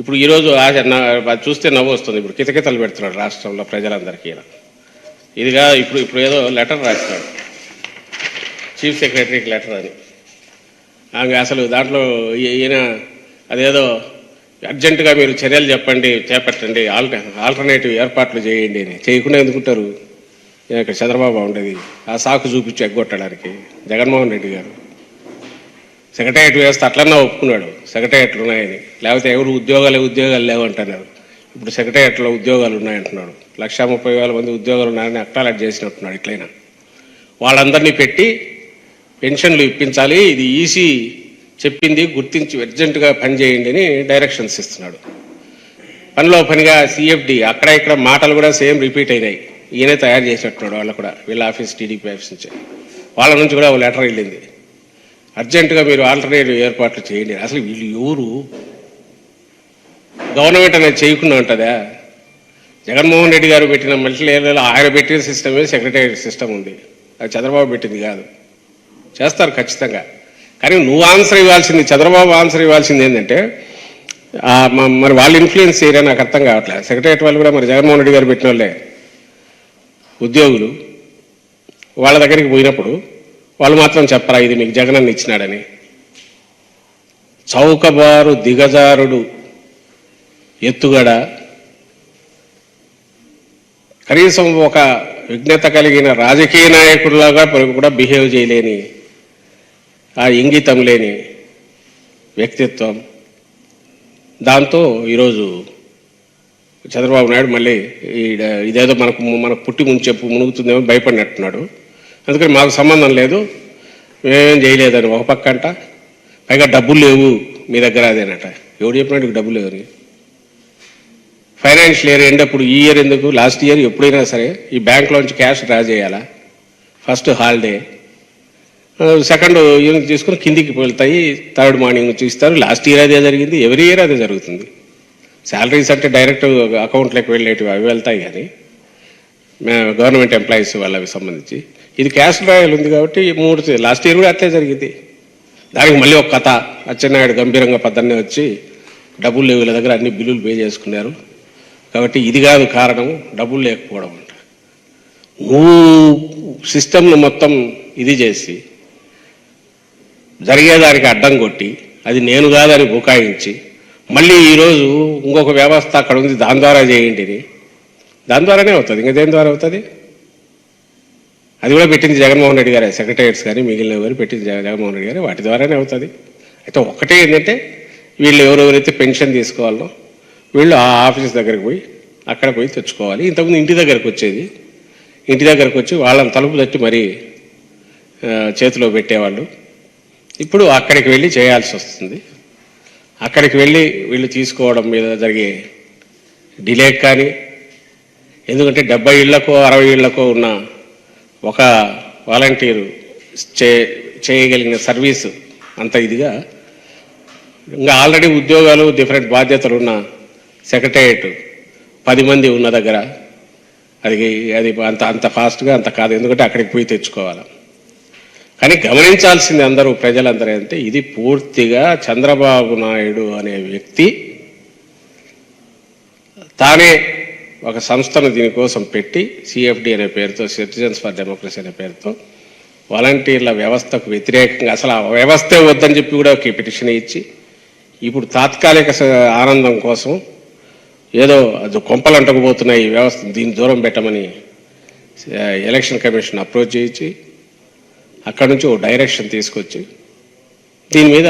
ఇప్పుడు ఈరోజు ఆశ అది చూస్తే నవ్వు వస్తుంది. ఇప్పుడు కితకితలు పెడుతున్నాడు రాష్ట్రంలో ప్రజలందరికీ ఇదిగా ఇప్పుడు ఇప్పుడు ఏదో లెటర్ రాస్తున్నాడు చీఫ్ సెక్రటరీకి లెటర్ అని. ఆమె అసలు దాంట్లో ఈయన అదేదో అర్జెంటుగా మీరు చర్యలు చెప్పండి చేపట్టండి ఆల్ట ఆల్టర్నేటివ్ ఏర్పాట్లు చేయండి అని. చేయకుండా ఎందుకుంటారు ఇక్కడ చంద్రబాబు ఉండేది. ఆ సాకు చూపించి ఎగ్గొట్టడానికి. జగన్మోహన్ రెడ్డి గారు. సెక్రటరియట్ వ్యవస్థ అట్లన్నా ఒప్పుకున్నాడు. సెక్రటరియట్లు ఉన్నాయని. లేకపోతే ఎవరు ఉద్యోగాలు ఉద్యోగాలు లేవు అంటున్నారు. ఇప్పుడు సెక్రటరియట్లో ఉద్యోగాలు ఉన్నాయంటున్నాడు. లక్షా ముప్పై వేల మంది ఉద్యోగాలు ఉన్నాయని అక్టాలెట్ చేసినట్టున్నాడు ఇట్లయినా వాళ్ళందరినీ పెట్టి పెన్షన్లు ఇప్పించాలి. ఇది ఈసీ చెప్పింది గుర్తించి అర్జెంటుగా పనిచేయండి అని డైరెక్షన్స్ ఇస్తున్నాడు. పనిలో పనిగా సిఎఫ్డి అక్కడ ఇక్కడ మాటలు కూడా సేమ్ రిపీట్ అయినాయి. ఈయనే తయారు చేసినట్టున్నాడు వాళ్ళు కూడా వీళ్ళ ఆఫీస్ టీడీపీ ఆఫీస్ నుంచి. వాళ్ళ నుంచి కూడా ఒక లెటర్ వెళ్ళింది. అర్జెంటుగా మీరు ఆల్టర్నేటివ్ ఏర్పాట్లు చేయండి అసలు వీళ్ళు ఎవరు? గవర్నమెంట్ అనేది చేయకుండా ఉంటుందా? జగన్మోహన్ రెడ్డి గారు పెట్టిన మల్టీలేయర్లలో ఆయన పెట్టిన సిస్టమే సెక్రటరీ సిస్టమ్ ఉంది. అది చంద్రబాబు పెట్టింది కాదు. చేస్తారు ఖచ్చితంగా. కానీ నువ్వు ఆన్సర్ ఇవ్వాల్సింది చంద్రబాబు ఆన్సర్ ఇవ్వాల్సింది ఏంటంటే మరి వాళ్ళు ఇన్ఫ్లుయెన్స్ చేయరా నాకు అర్థం కావట్లేదు. సెక్రటరీ వాళ్ళు కూడా మరి జగన్మోహన్ రెడ్డి గారు పెట్టిన వాళ్ళే. ఉద్యోగులు వాళ్ళ దగ్గరికి పోయినప్పుడు వాళ్ళు మాత్రం చెప్పరా ఇది మీకు జగనన్న ఇచ్చినాడని. చౌకబారు దిగజారుడు ఎత్తుగడ. కనీసం ఒక విజ్ఞత కలిగిన రాజకీయ నాయకుడిలాగా కూడా బిహేవ్ చేయలేని ఆ ఇంగితం లేని వ్యక్తిత్వం. దాంతో ఈరోజు చంద్రబాబు నాయుడు మళ్ళీ ఈడ ఇదేదో మనకు మనకు పుట్టి ముందు చెప్పు మునుగుతుందేమో భయపడినట్టున్నాడు. అందుకని మాకు సంబంధం లేదు. మేమేం చేయలేదని ఒక పక్క అంట పైగా డబ్బులు లేవు మీ దగ్గర అదేనట ఎవడు చెప్పినట్టు డబ్బులు లేవు ఫైనాన్షియల్ ఇయర్ ఎండ్ అప్పుడు ఈ ఇయర్ ఎందుకు? లాస్ట్ ఇయర్ ఎప్పుడైనా సరే ఈ బ్యాంక్లోంచి క్యాష్ డ్రా చేయాలా? First holiday. సెకండ్ యూనిట్ తీసుకుని కిందికి వెళ్తాయి. థర్డ్ మార్నింగ్ చూస్తారు లాస్ట్ ఇయర్ అదే జరిగింది. ఎవరీ ఇయర్ అదే జరుగుతుంది. శాలరీస్ అంటే డైరెక్ట్ అకౌంట్లోకి వెళ్ళేటివి అవి వెళ్తాయి కానీ గవర్నమెంట్ ఎంప్లాయీస్ వాళ్ళకి సంబంధించి. ఇది క్యాష్ డ్రాయల్ ఉంది కాబట్టి మూడు లాస్ట్ ఇయర్ కూడా అట్లే జరిగింది. దానికి మళ్ళీ ఒక కథ. అచ్చెన్నాయుడు గంభీరంగా పద్దన్నే వచ్చి డబ్బులు లేవు దగ్గర అన్ని బిల్లులు పే చేసుకున్నారు. కాబట్టి ఇది కాదు కారణం డబ్బులు లేకపోవడం అంట. నువ్వు సిస్టమ్ను మొత్తం ఇది చేసి జరిగేదానికి అడ్డం కొట్టి అది నేను కాదని బుకాయించి మళ్ళీ ఈరోజు ఇంకొక వ్యవస్థ అక్కడ ఉంది దాని ద్వారా చేయండి దాని ద్వారానే అవుతుంది. ఇంకా దేని ద్వారా అవుతుంది? అది కూడా పెట్టింది జగన్మోహన్ రెడ్డి గారే సెక్రటరియట్స్ కానీ మిగిలిన ఎవరు పెట్టింది జగన్మోహన్ రెడ్డి గారే వాటి ద్వారానే అవుతుంది. అయితే ఒకటే ఏంటంటే వీళ్ళు ఎవరెవరైతే పెన్షన్ తీసుకోవాలో వీళ్ళు ఆ ఆఫీస్ దగ్గరికి పోయి అక్కడ పోయి తెచ్చుకోవాలి. ఇంతకుముందు ఇంటి దగ్గరకు వచ్చేది. ఇంటి దగ్గరకు వచ్చి వాళ్ళని తలుపు తట్టి మరీ చేతిలో పెట్టేవాళ్ళు. ఇప్పుడు అక్కడికి వెళ్ళి చేయాల్సి వస్తుంది. అక్కడికి వెళ్ళి వీళ్ళు తీసుకోవడం మీద జరిగే డిలే కానీ ఎందుకంటే డెబ్బై ఇళ్ళకో అరవై ఇళ్ళకో ఉన్న ఒక వాలంటీరు చే చేయగలిగిన సర్వీసు అంత ఇదిగా ఇంకా ఆల్రెడీ ఉద్యోగాలు డిఫరెంట్ బాధ్యతలు ఉన్న సెక్రటేరియట్ పది మంది ఉన్న దగ్గర అది అది అంత అంత ఫాస్ట్గా అంత కాదు ఎందుకంటే అక్కడికి పోయి తెచ్చుకోవాలి. కానీ గమనించాల్సింది అందరూ ప్రజలందరూ అంటే ఇది పూర్తిగా చంద్రబాబు నాయుడు అనే వ్యక్తి తానే ఒక సంస్థను దీనికోసం పెట్టి సిఎఫ్డి అనే పేరుతో సిటిజన్స్ ఫర్ డెమోక్రసీ అనే పేరుతో వాలంటీర్ల వ్యవస్థకు వ్యతిరేకంగా అసలు ఆ వ్యవస్థే వద్దని చెప్పి కూడా ఒక పిటిషన్ ఇచ్చి ఇప్పుడు తాత్కాలిక ఆనందం కోసం ఏదో అది కొంపలు అంటకపోతున్నాయి ఈ వ్యవస్థ దీన్ని దూరం పెట్టమని ఎలక్షన్ కమిషన్ అప్రోచ్ చేయించి అక్కడి నుంచి ఓ డైరెక్షన్ తీసుకొచ్చి దీని మీద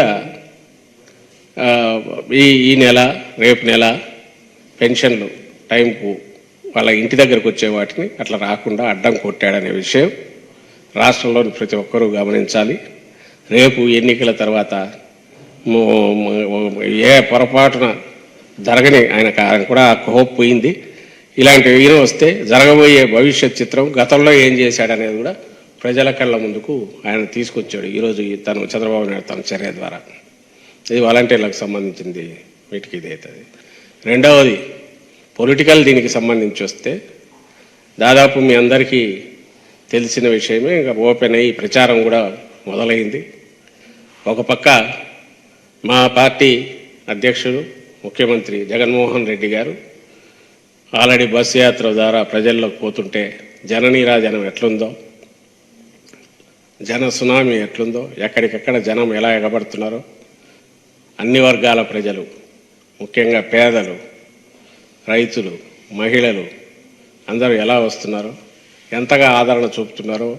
ఈ ఈ నెల రేపు నెల పెన్షన్లు టైంకు వాళ్ళ ఇంటి దగ్గరకు వచ్చే వాటిని అట్లా రాకుండా అడ్డం కొట్టాడనే విషయం రాష్ట్రంలోని ప్రతి ఒక్కరూ గమనించాలి. రేపు ఎన్నికల తర్వాత ఏ పొరపాటున జరగని ఆయనకు ఆయన కూడా హోప్ పోయింది ఇలాంటి ఈయన వస్తే జరగబోయే భవిష్యత్ చిత్రం గతంలో ఏం చేశాడనేది కూడా ప్రజల కళ్ళ ముందుకు ఆయన తీసుకొచ్చాడు ఈరోజు ఈ తను చంద్రబాబు నాయుడు తన చర్య ద్వారా. ఇది వాలంటీర్లకు సంబంధించింది వీటికి ఇది అవుతుంది. రెండవది పొలిటికల్ దీనికి సంబంధించి వస్తే దాదాపు మీ అందరికీ తెలిసిన విషయమే ఇంకా ఓపెన్ అయ్యి ప్రచారం కూడా మొదలైంది. ఒక పక్క మా పార్టీ అధ్యక్షుడు ముఖ్యమంత్రి జగన్మోహన్ రెడ్డి గారు ఆల్రెడీ బస్సు యాత్ర ద్వారా ప్రజల్లోకి పోతుంటే జననీరాజనం ఎట్లుందో జన సునామీ ఎట్లుందో ఎక్కడికెక్కడ జనం ఎలా ఎగబడుతున్నారో అన్ని వర్గాల ప్రజలు ముఖ్యంగా పేదలు రైతులు మహిళలు అందరూ ఎలా వస్తున్నారో? ఎంతగా ఆదరణ చూపుతున్నారో?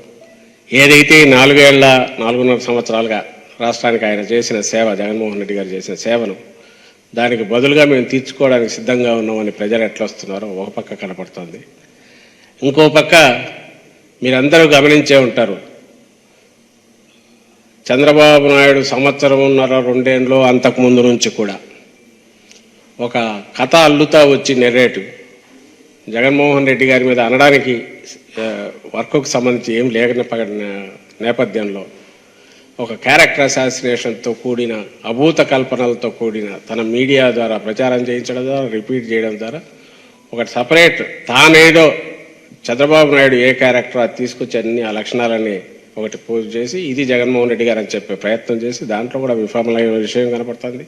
ఏదైతే నాలుగేళ్ళ నాలుగున్నర సంవత్సరాలుగా రాష్ట్రానికి ఆయన చేసిన సేవ జగన్మోహన్ రెడ్డి గారు చేసిన సేవను దానికి బదులుగా మేము తీర్చుకోవడానికి సిద్ధంగా ఉన్నామని ప్రజలు ఎట్లా వస్తున్నారో ఒక పక్క కనపడుతుంది. ఇంకో పక్క మీరందరూ గమనించే ఉంటారు. చంద్రబాబు నాయుడు సంవత్సరంన్నర రెండేళ్ళు అంతకు ముందు నుంచి కూడా ఒక కథ అల్లుతా వచ్చి నెరేటివ్ జగన్మోహన్ రెడ్డి గారి మీద అనడానికి వర్క్కు సంబంధించి ఏం లేకపోయిన నేపథ్యంలో ఒక క్యారెక్టర్ అసాసినేషన్తో కూడిన అభూత కల్పనలతో కూడిన తన మీడియా ద్వారా ప్రచారం చేయించడం ద్వారా రిపీట్ చేయడం ద్వారా ఒక సపరేట్ తానేదో చంద్రబాబు నాయుడు ఏ క్యారెక్టర్ అది తీసుకొచ్చి అన్ని ఆ లక్షణాలని ఒకటి పూజ చేసి ఇది జగన్మోహన్ రెడ్డి గారు అని చెప్పే ప్రయత్నం చేసి దాంట్లో కూడా విఫలమైన విషయం కనపడుతుంది.